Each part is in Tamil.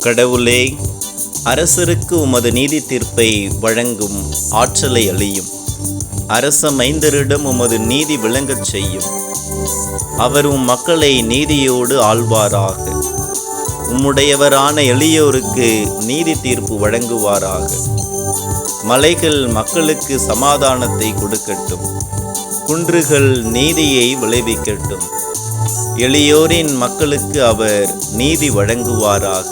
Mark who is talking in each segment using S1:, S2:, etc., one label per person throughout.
S1: கடவுளே அரசருக்கு உமது நீதி தீர்ப்பை வழங்கும் ஆற்றலை அழியும் அரச மைந்தரிடம் உமது நீதி விளங்கச் செய்யும். அவர் உம் மக்களை நீதியோடு ஆள்வாராக. உம்முடையவரான எளியோருக்கு நீதி தீர்ப்பு வழங்குவாராக. மலைகள் மக்களுக்கு சமாதானத்தை கொடுக்கட்டும். குன்றுகள் நீதியை விளைவிக்கட்டும். எளியோரின் மக்களுக்கு அவர் நீதி வழங்குவாராக.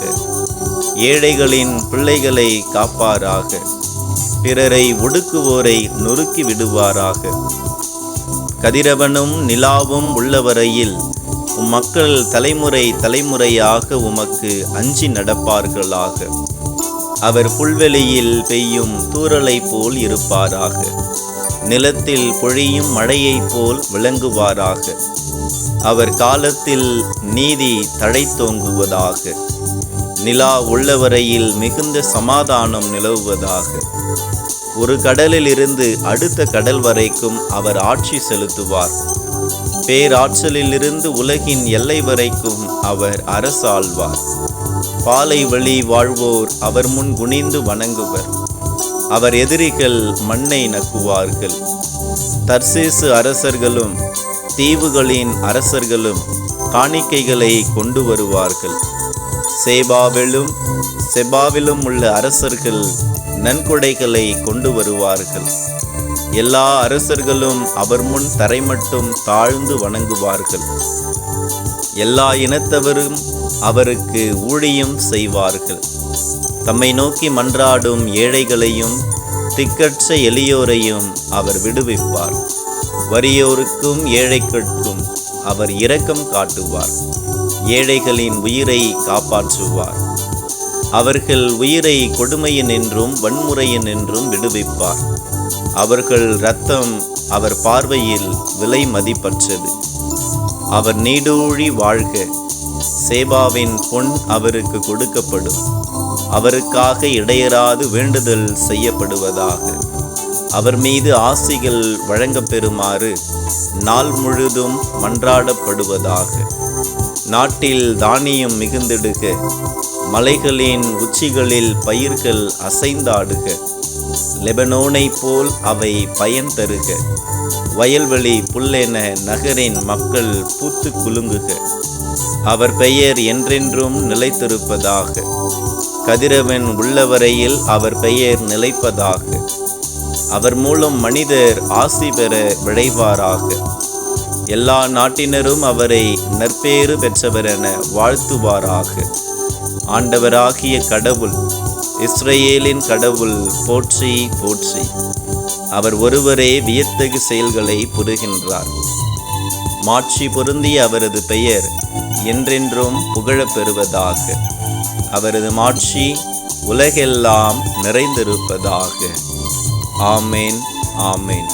S1: ஏழைகளின் பிள்ளைகளை காப்பாராக. பிறரை ஒடுக்குவோரை நொறுக்கி விடுவாராக. கதிரவனும் நிலாவும் உள்ளவரையில் உம் மக்கள் தலைமுறை தலைமுறையாக உமக்கு அஞ்சி நடப்பார்களாக. அவர் புல்வெளியில் பெய்யும் தூறலை போல் இருப்பாராக. நிலத்தில் பொழியும் மழையைப் போல் விளங்குவாராக. அவர் காலத்தில் நீதி தழைத்தோங்குவதாக நிலா உள்ளவரையில் மிகுந்த சமாதானம் நிலவுவதாக. ஒரு கடலில் இருந்து அடுத்த கடல் வரைக்கும் அவர் ஆட்சி செலுத்துவார். பேராற்றலிலிருந்து உலகின் எல்லை வரைக்கும் அவர் அரசாழ்வார் பாலை வழி வாழ்வோர் அவர் முன் குனிந்து வணங்குவர். அவர் எதிரிகள் மண்ணை நக்குவார்கள். தர்சேசு அரசர்களும் தீவுகளின் அரசர்களும் காணிக்கைகளை கொண்டு வருவார்கள் சேபாவிலும் செபாவிலும் உள்ள அரசர்கள் நன்கொடைகளை கொண்டு வருவார்கள் எல்லா அரசர்களும் அவர் முன் தரை மட்டும் தாழ்ந்து வணங்குவார்கள். எல்லா இனத்தவரும் அவருக்கு ஊழியம் செய்வார்கள். தம்மை நோக்கி மன்றாடும் ஏழைகளையும் திக்கற்ற எளியோரையும் அவர் விடுவிப்பார். வறியோருக்கும் ஏழைகளுக்கும் அவர் இரக்கம் காட்டுவார். ஏழைகளின் உயிரை காப்பாற்றுவார். அவர்கள் உயிரை கொடுமையின் என்றும் வன்முறையின் என்றும் விடுவிப்பார். அவர்கள் இரத்தம் அவர் பார்வையில் விலை மதிப்பற்றது. அவர் நீடூழி வாழ்க. சேபாவின் பொன் அவருக்கு கொடுக்கப்படும். அவருக்காக இடையராது வேண்டுதல் செய்யப்படுவதாக. அவர் மீது ஆசிகள் வழங்க பெறுமாறு நாள் முழுதும் மன்றாடப்படுவதாக. நாட்டில் தானியம் மிகுந்திடுக மலைகளின் உச்சிகளில் பயிர்கள் அசைந்தாடுக லெபனோனைப் போல் அவை பயன் தருக வயல்வெளி புல்லென நகரின் மக்கள் பூத்து குலுங்குக. அவர் பெயர் என்றென்றும் நிலைத்திருப்பதாக கதிரவன் உள்ளவரையில் அவர் பெயர் நிலைப்பதாக. அவர் மூலம் மனிதர் ஆசி பெற விளைவாராக எல்லா நாட்டினரும் அவரை நற்பேறு பெற்றவரென வாழ்த்துவாராக. ஆண்டவராகிய கடவுள் இஸ்ரேலின் கடவுள் போற்றி போற்றி. அவர் ஒருவரே வியத்தகு செயல்களை புரிகின்றார். மாட்சி பொருந்திய அவரது பெயர் என்றென்றும் புகழப் பெறுவதாக. அவரது மாட்சி உலகெல்லாம் நிறைந்திருப்பதாக. ஆமேன் ஆமேன்